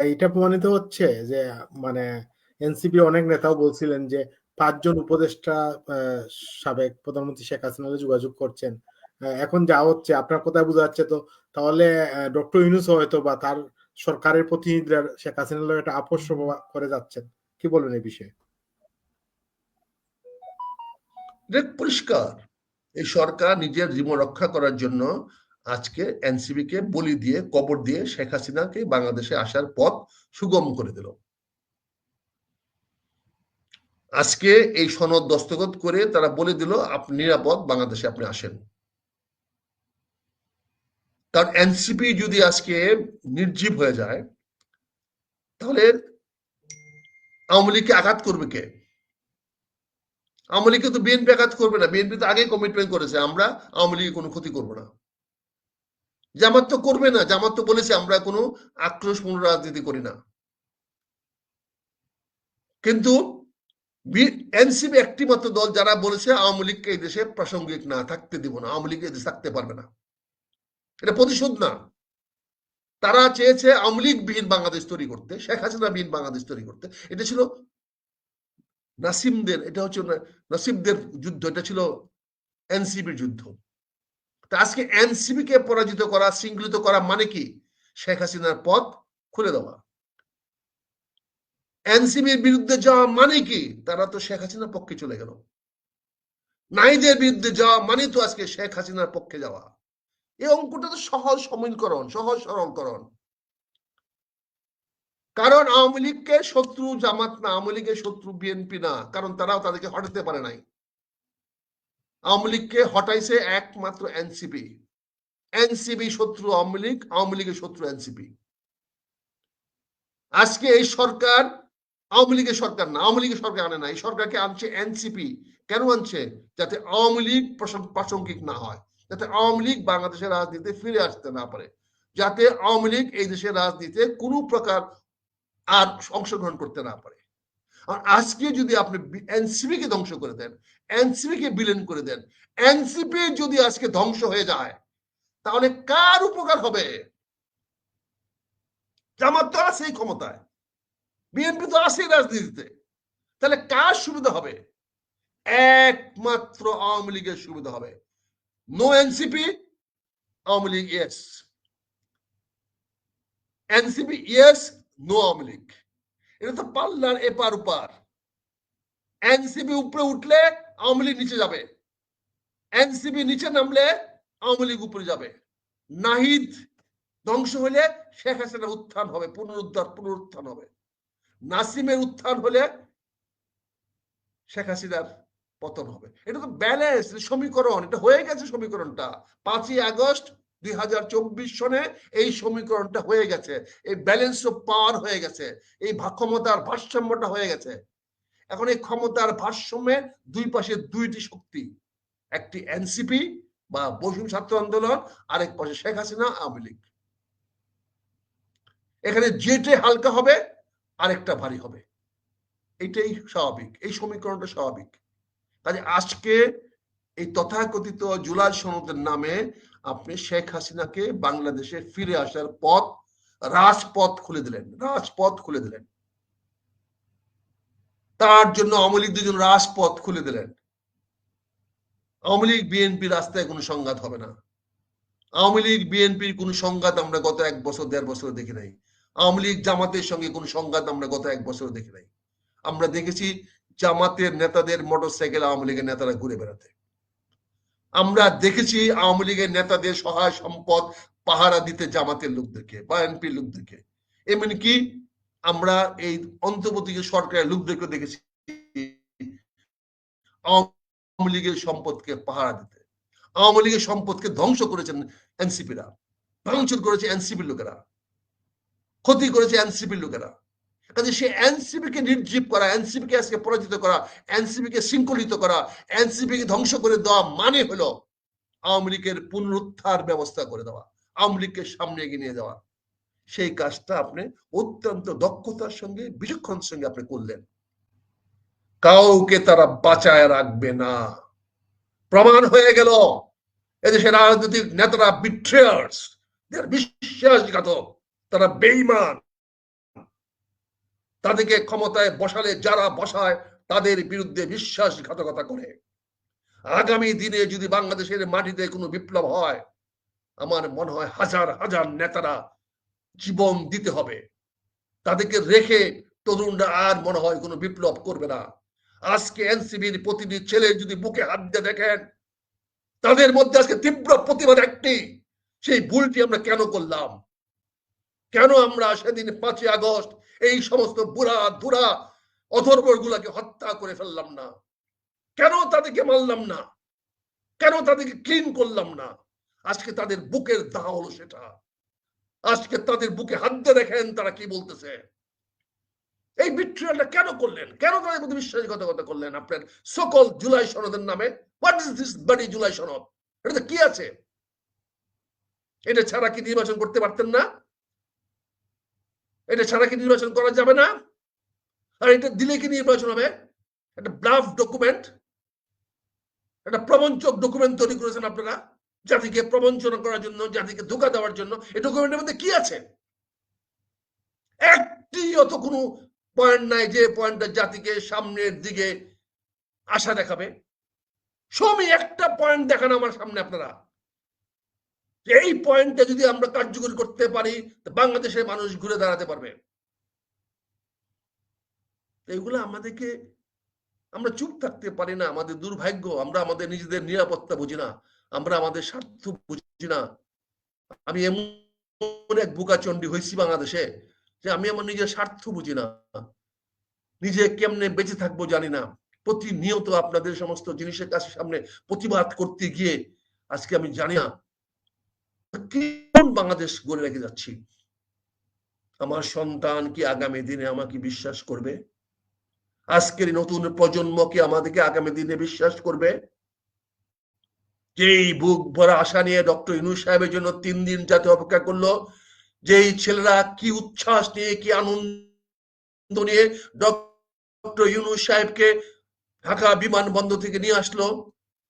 এইটা প্রমাণিত হচ্ছে যে মানে এনসিপি অনেক নেতাও বলছিলেন যে, পাঁচজন উপদেষ্টা সাবেক প্রধানমন্ত্রী শেখ হাসিনার যোগাযোগ করছেন। এখন যা হচ্ছে, আপনার কোথায় বোঝা যাচ্ছে তো, তাহলে ডক্টর ইউনুস হয়তো বা তার সরকারের প্রতিনিধিরা শেখ হাসিনার লগে একটা আপোষ করে যাচ্ছেন। কি বলবেন এই বিষয়ে? পরিষ্কার। এই সরকার নিজের জীবন রক্ষা করার জন্য আজকে এনসিবি কে বলি দিয়ে, কবর দিয়ে শেখ হাসিনাকে বাংলাদেশে আসার পথ সুগম করে দিল। আজকে এই সনদ দস্তখত করে তারা বলে দিল আপনি নিরাপদ, বাংলাদেশে আপনি আসেন। কারণ এনসিপি যদি আজকে নির্জীব হয়ে যায়, তাহলে আওয়ামী লীগকে আঘাত করবে কে? আওয়ামী লীগকে তো বিএনপি আঘাত করবে না। বিএনপি তো আগে কমিটমেন্ট করেছে, আমরা আওয়ামী লীগের কোনো ক্ষতি করব না। জামাত তো করবে না। জামাত তো বলেছে, আমরা কোনো আক্রোশপূর্ণ রাজনীতি করি না। কিন্তু এনসিপি একটি মাত্র দল যারা বলেছে, আওয়ামী লীগকে এই দেশে প্রাসঙ্গিক না, থাকতে দিব না। আওয়ামী লীগ দেশে থাকতে পারবে না। এটা প্রতিশোধ না। তারা চেয়েছে আওয়ামী লীগ বিহীন বাংলাদেশ তৈরি করতে, শেখ হাসিনা বিহীন বাংলাদেশ তৈরি করতে। এটা ছিল নাসিমদের, এটা হচ্ছে নাসিমদের যুদ্ধ, এটা ছিল এনসিপির যুদ্ধ। তা আজকে এনসিবি কে পরাজিত করা শৃঙ্খলিত করা মানে কি? শেখ হাসিনার পথ খুলে দেওয়া। এনসিবির বিরুদ্ধে যাওয়া মানে কি? তারা তো শেখ হাসিনার পক্ষে চলে গেল। নাইদের বিরুদ্ধে যাওয়া মানে তো আজকে শেখ হাসিনার পক্ষে যাওয়া। এই অঙ্কটা তো সহজ সমীকরণ, সহজ সরলকরণ। কারণ আওয়ামী লীগকে শত্রু জামাত না, আওয়ামী লীগের শত্রু বিএনপি না, কারণ তারাও তাদেরকে হটাতে পারে নাই। আওয়ামী লীগকে হটাইছে একমাত্র এনসিপি। এনসিপি শত্রু আওয়ামী লীগ, আওয়ামী লীগের শত্রু এনসিপি। আজকে এই সরকার আওয়ামী লীগের সরকার না, আওয়ামী লীগের সরকার আনে না, এই সরকারকে আনছে এনসিপি। কেন আনছে? যাতে আওয়ামী লীগ প্রাসঙ্গিক না হয়, যাতে আওয়ামী লীগ বাংলাদেশের রাজনীতিতে ফিরে আসতে না পারে, যাতে আওয়ামী লীগ এই দেশের রাজনীতিতে কোনো প্রকার আর অংশগ্রহণ করতে না পারে। আজকে যদি আপনি এনসিপি কে ধ্বংস করে দেন এনসিপি কে বিলীন করে দেন, এনসিপি যদি আজকে ধ্বংস হয়ে যায়, তাহলে কার উপকার হবে? জামাত তো আছেই ক্ষমতায়। বিএনপি তো আছেই রাজনীতিতে। তাহলে কার সুবিধা হবে? একমাত্র আওয়ামী লীগের সুবিধা হবে। No NCP Awami League yes NCP yes no Awami League. এটা তো পাল্লার এপার উপার এনসিপি উপরে উঠলে আওয়ামী লীগ নিচে যাবে। এনসিপি নিচে নামলে আওয়ামী লীগ উপরে যাবে। নাহিদ ধ্বংস হলে শেখ হাসিনার উত্থান হবে, পুনরুদ্ধার, পুনরুত্থান হবে। নাসিমের উত্থান হলে শেখ হাসিনার পতন হবে। এটা তো ব্যালেন্স সমীকরণ, এটা হয়ে গেছে সমীকরণটা। পাঁচই আগস্ট দুই হাজার চব্বিশ সনে এই সমীকরণটা হয়ে গেছে। এই ব্যালেন্স অফ পাওয়ার হয়ে গেছে। এই ক্ষমতার ভারসাম্যটা হয়ে গেছে। এখন এই ক্ষমতার ভারসাম্যে দুই পাশে দুইটি শক্তি, একটি এনসিপি বা বসুম ছাত্র আন্দোলন, আরেক পাশে শেখ হাসিনা আওয়ামী লীগ। এখানে যেটে হালকা হবে, আরেকটা ভারী হবে। এটাই স্বাভাবিক, এই সমীকরণটা স্বাভাবিক। কাজে আজকে এই তথাকথিত জুলাই সনদের নামে আপনি শেখ হাসিনাকে বাংলাদেশে ফিরে আসার পথ, রাজপথ খুলে দিলেন, রাজপথ খুলে দিলেন। তার জন্য আওয়ামী লীগ দুজন রাজপথ খুলে দিলেন। আওয়ামী লীগ, বিএনপি রাস্তায় কোনো সংঘাত হবে না। আওয়ামী লীগ, বিএনপির কোনো সংঘাত আমরা গত এক বছর, দেড় বছর দেখি নাই। আওয়ামী লীগ জামাতের সঙ্গে কোনো সংঘাত আমরা গত এক বছর দেখি নাই। আমরা দেখেছি জামাতের নেতাদের মোটর সাইকেল আওয়ামী লীগের নেতারা ঘুরে বেড়াতে। আমরা দেখেছি আওয়ামী লীগের নেতাদের সহায় সম্পদ পাহারা দিতে জামাতের লোকদেরকে বা এনপির লোকদেরকে। এমনকি আমরা এই অন্তর্বর্তী সরকারের লোকদেরকে দেখেছি, আওয়ামী লীগের সম্পদকে পাহারা দিতে। আওয়ামী লীগের সম্পদকে ধ্বংস করেছেন এনসিপিরা। ভাঙচুর করেছে এনসিপির লোকেরা। ক্ষতি করেছে এনসিপির লোকেরা। কাজে সে এনসিপি কে নির্জীব করা এনসিপি কে আজকে পরাজিত করা এনসিপি কে শৃঙ্খলিত করা এনসিপি কে ধ্বংস করে দেওয়া মানে হলো আওয়ামী লীগের পুনরুদ্ধার ব্যবস্থা করে দেওয়া, আওয়ামী লীগকে সামনে এগিয়ে নিয়ে যাওয়া। সেই কাজটা আপনি অত্যন্ত দক্ষতার সঙ্গে, বিচক্ষণের সঙ্গে আপনি করলেন। কাউকে তারা বাঁচায় রাখবে না। প্রমাণ হয়ে গেল, এদেশের রাজনৈতিক নেতারা বিট্রেয়ার্স বিশ্বাসঘাতক, তারা বেইমান তাদেরকে ক্ষমতায় বসালে যারা বসায় তাদের বিরুদ্ধে বিশ্বাসঘাতকতা করে। আগামী দিনে যদি বাংলাদেশের মাটিতে কোনো বিপ্লব হয়, আমার মনে হয় হাজার হাজার নেতারা জীবন দিতে হবে। তাদেরকে রেখে তরুণরা আর মনে হয় কোনো বিপ্লব করবে না। আজকে এনসিবির প্রতিটি ছেলে যদি বুকে হাত দিয়ে দেখেন, তাদের মধ্যে আজকে তীব্র প্রতিবাদ একটি, সেই ভুলটি আমরা কেন করলাম? কেন আমরা সেদিন পাঁচই আগস্ট এই সমস্ত বুড়া, ধুরা অথর্বর গুলাকে হত্যা করে ফেললাম না? কেন তাদেরকে মারলাম না? কেন তাদেরকে ক্লিন করলাম না? আজকে তাদের বুকের দাহ হলো সেটা। আজকে তাদের বুকে হাত দিয়ে দেখেন তারা কি বলতেছে। এই বিট্রিয়ালটা কেন করলেন? কেন তাদের মধ্যে বিশ্বাসঘাতকতা করলেন আপনার সকল জুলাই সনদের নামে? What is this buddy July সনদ? এটা কি আছে? এটা ছাড়া কি নির্বাচন করতে পারতেন না? এটা ছাড়া কি নির্বাচন করা যাবে না? আর এটা দিলে কি নির্বাচন হবে? একটা ব্লাফ ডকুমেন্ট একটা প্রবঞ্চক ডকুমেন্ট তৈরি করেছেন আপনারা, জাতিকে প্রবঞ্চনা করার জন্য, জাতিকে ধোকা দেওয়ার জন্য। এই ডকুমেন্টের মধ্যে কি আছে? একটি অত কোনো পয়েন্ট নাই যে পয়েন্টটা জাতিকে সামনের দিকে আশা দেখাবে। সমি একটা পয়েন্ট দেখান আমার সামনে আপনারা। এই পয়েন্টটা যদি আমরা কার্যকরী করতে পারি বাংলাদেশের মানুষ ঘুরে দাঁড়াতে পারবে। এইগুলো আমাদেরকে, আমরা চুপ থাকতে পারি না, আমাদের দুর্ভাগ্য, আমরা আমাদের নিজেদের নিরাপত্তা বুঝি না, আমরা আমাদের স্বার্থ বুঝি না। আমি এমন এক বুকাচন্ডি হয়েছি বাংলাদেশে, যে আমি আমার নিজের স্বার্থ বুঝি না। নিজে কেমনে বেঁচে থাকব জানি না। প্রতিনিয়ত আপনাদের সমস্ত জিনিসের কাছে সামনে প্রতিবাদ করতে গিয়ে আজকে আমি জানি না বাংলাদেশ গড়ে রেখে যাচ্ছি? আমার সন্তান কি আগামী দিনে আমাকে বিশ্বাস করবে? আজকের নতুন প্রজন্ম কি আমাদেরকে আগামী দিনে বিশ্বাস করবে? যেই বুক ভরা আশা নিয়ে ডক্টর ইনু সাহেবের জন্য তিন দিন যাতে অপেক্ষা করল, যেই ছেলেরা কি উচ্ছ্বাস নিয়ে, কি আনন্দ নিয়ে ডক্টর ইউনুস সাহেবকে ঢাকা বিমানবন্দর থেকে নিয়ে আসলো,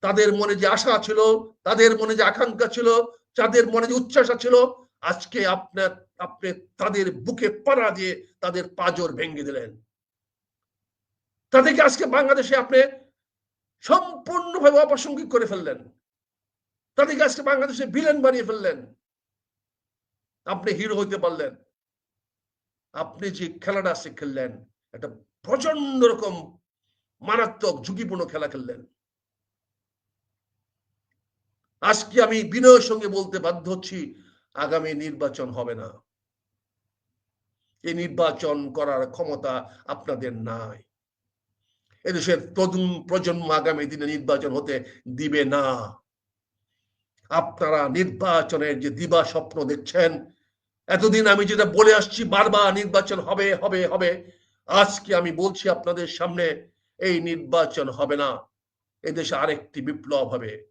তাদের মনে যে আশা ছিল, তাদের মনে যে আকাঙ্ক্ষা ছিল তাদের মনে যে উচ্ছ্বাসা ছিল, আজকে আপনার, আপনি তাদের বুকে পাড়া দিয়ে তাদের পাজর ভেঙে দিলেন। তাদেরকে আজকে বাংলাদেশে আপনি সম্পূর্ণভাবে অপ্রাসঙ্গিক করে ফেললেন। তাদেরকে আজকে বাংলাদেশে ভিলেন বানিয়ে ফেললেন। আপনি হিরো হইতে পারলেন। আপনি যে খেলাটা আজকে খেললেন, একটা প্রচণ্ড রকম মারাত্মক ঝুঁকিপূর্ণ খেলা খেললেন। আজকে আমি বিনয়ের সঙ্গে বলতে বাধ্য হচ্ছি, আগামী নির্বাচন হবে না। এই নির্বাচন করার ক্ষমতা আপনাদের নাই। এদেশের তরুণ প্রজন্ম আগামী দিনে নির্বাচন হতে দিবে না। আপনারা নির্বাচনের যে দিবা স্বপ্ন দেখছেন, এতদিন আমি যেটা বলে আসছি, বারবার নির্বাচন হবে হবে হবে, আজকে আমি বলছি আপনাদের সামনে, এই নির্বাচন হবে না। এদেশে আরেকটি বিপ্লব হবে।